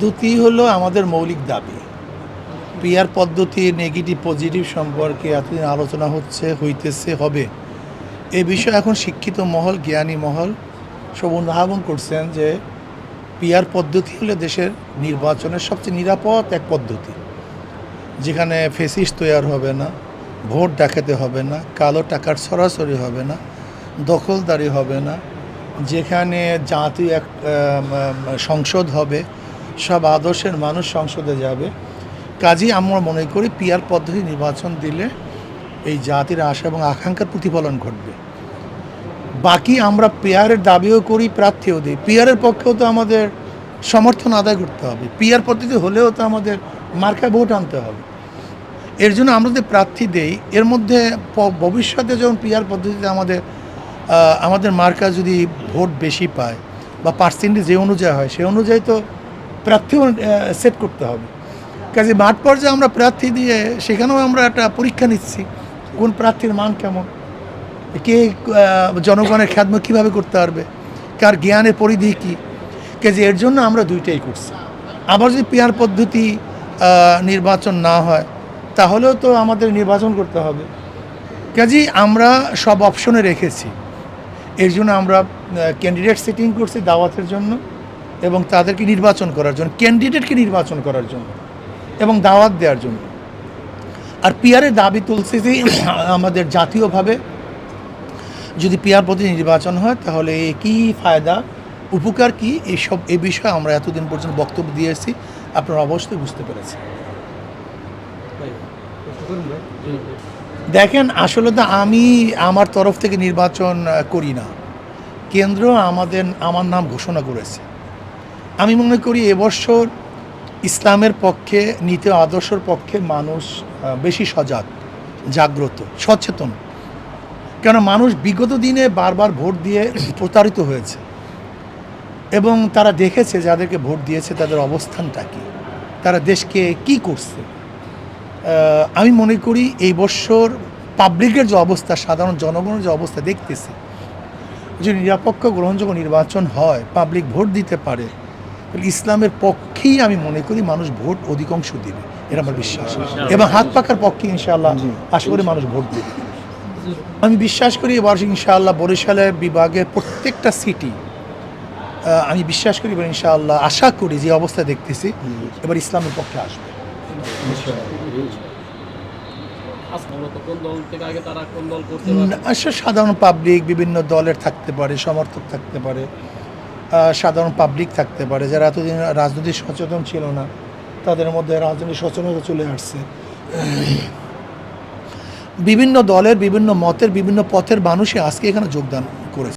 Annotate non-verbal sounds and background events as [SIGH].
পদ্ধতি হলো আমাদের মৌলিক দাবি। পিয়ার পদ্ধতি নেগেটিভ পজিটিভ সম্পর্কে এতদিন আলোচনা হচ্ছে, হইতেছে, হবে। এ বিষয়ে এখন শিক্ষিত মহল, জ্ঞানী মহল সব অনুধাবন করছেন যে পিয়ার পদ্ধতি হলো দেশের নির্বাচনের সবচেয়ে নিরাপদ এক পদ্ধতি। যেখানে ফেসিস তৈয়ার হবে না, ভোট ডাকাতে হবে না, কালো টাকার সরাসরি হবে না, দখলদারি হবে না, যেখানে জাতীয় এক সংসদ হবে সব আদর্শের মানুষ সংসদে যাবে। কাজেই আমরা মনে করি পিয়ার পদ্ধতি নির্বাচন দিলে এই জাতির আশা এবং আকাঙ্ক্ষার প্রতিফলন ঘটবে। বাকি আমরা পেয়ারের দাবিও করি, প্রার্থীও দিই। পিয়ারের পক্ষেও তো আমাদের সমর্থন আদায় করতে হবে। পিয়ার পদ্ধতি হলেও তো আমাদের মার্কায় ভোট আনতে হবে। এর জন্য আমরা যে প্রার্থী দেই, এর মধ্যে ভবিষ্যতে যখন পিয়ার পদ্ধতিতে আমাদের আমাদের মার্কা যদি ভোট বেশি পায় বা পার্সেন্টেজ যে অনুযায়ী হয়, সে অনুযায়ী তো প্রার্থীও সেট করতে হবে। কাজে মাঠ পর্যায়ে আমরা প্রার্থী দিয়ে সেখানেও আমরা একটা পরীক্ষা নিচ্ছি, কোন প্রার্থীর মান কেমন, কে জনগণের খ্যাতমত কীভাবে করতে পারবে, কার জ্ঞানের পরিধি কী। কাজে এর জন্য আমরা দুইটাই করছি। আবার যদি পেয়ার পদ্ধতি নির্বাচন না হয়, তাহলেও তো আমাদের নির্বাচন করতে হবে। কাজেই আমরা সব অপশনে রেখেছি। এর জন্য আমরা ক্যান্ডিডেট সেটিং করছি দাওয়াতের জন্য। এবং তাদেরকে নির্বাচন করার জন্য ক্যান্ডিডেটকে নির্বাচন করার জন্য এবং দাওয়াত দেওয়ার জন্য। আর পিয়ারের দাবি তুলছে যে [COUGHS] আমাদের জাতীয়ভাবে যদি পিয়ার পদ্ধতি নির্বাচন হয়, তাহলে কী ফায়দা, উপকার কি এইসব এ বিষয়ে আমরা এতদিন পর্যন্ত বক্তব্য দিয়ে এসেছি। আপনারা অবশ্যই বুঝতে পেরেছেন। দেখেন, আসলে তো আমি আমার তরফ থেকে নির্বাচন করি না। কেন্দ্র আমাদের, আমার নাম ঘোষণা করেছে। আমি মনে করি এবছর ইসলামের পক্ষে, নীতি আদর্শর পক্ষে মানুষ বেশি সজাগ, জাগ্রত, সচেতন। কেন মানুষ বিগত দিনে বারবার ভোট দিয়ে প্রতারিত হয়েছে। এবং তারা দেখেছে যাদেরকে ভোট দিয়েছে তাদের অবস্থানটা কী, তারা দেশকে কি করছে। আমি মনে করি এই বছর পাবলিকের যে অবস্থা, সাধারণ জনগণের যে অবস্থা দেখতেছে, যে নিরপেক্ষ, গ্রহণযোগ্য নির্বাচন হয়, পাবলিক ভোট দিতে পারে তাহলে ইসলামের পক্ষেই আমি মনে করি মানুষ ভোট অধিকাংশ দেবে। এটা আমার বিশ্বাস। এবং হাত পাকার পক্ষে ইনশাআল্লাহ আশা করি মানুষ ভোট দেবে। আমি বিশ্বাস করি এবার ইনশাআল্লাহ বরিশালের বিভাগের প্রত্যেকটা সিটি আমি বিশ্বাস করি এবার ইনশাআল্লাহ আশা করি যে অবস্থা দেখতেছি এবার ইসলামের পক্ষে আসবে। আচ্ছা, আসলে সাধারণ পাবলিক বিভিন্ন দলের থাকতে পারে সমর্থক থাকতে পারে। সাধারণ পাবলিক থাকতে পারে, যারা এতদিন রাজনৈতিক সচেতন ছিল না, তাদের মধ্যে রাজনৈতিক সচেতনতা চলে আসছে। বিভিন্ন দলের, বিভিন্ন মতের, বিভিন্ন পথের মানুষই আজকে এখানে যোগদান করেছে।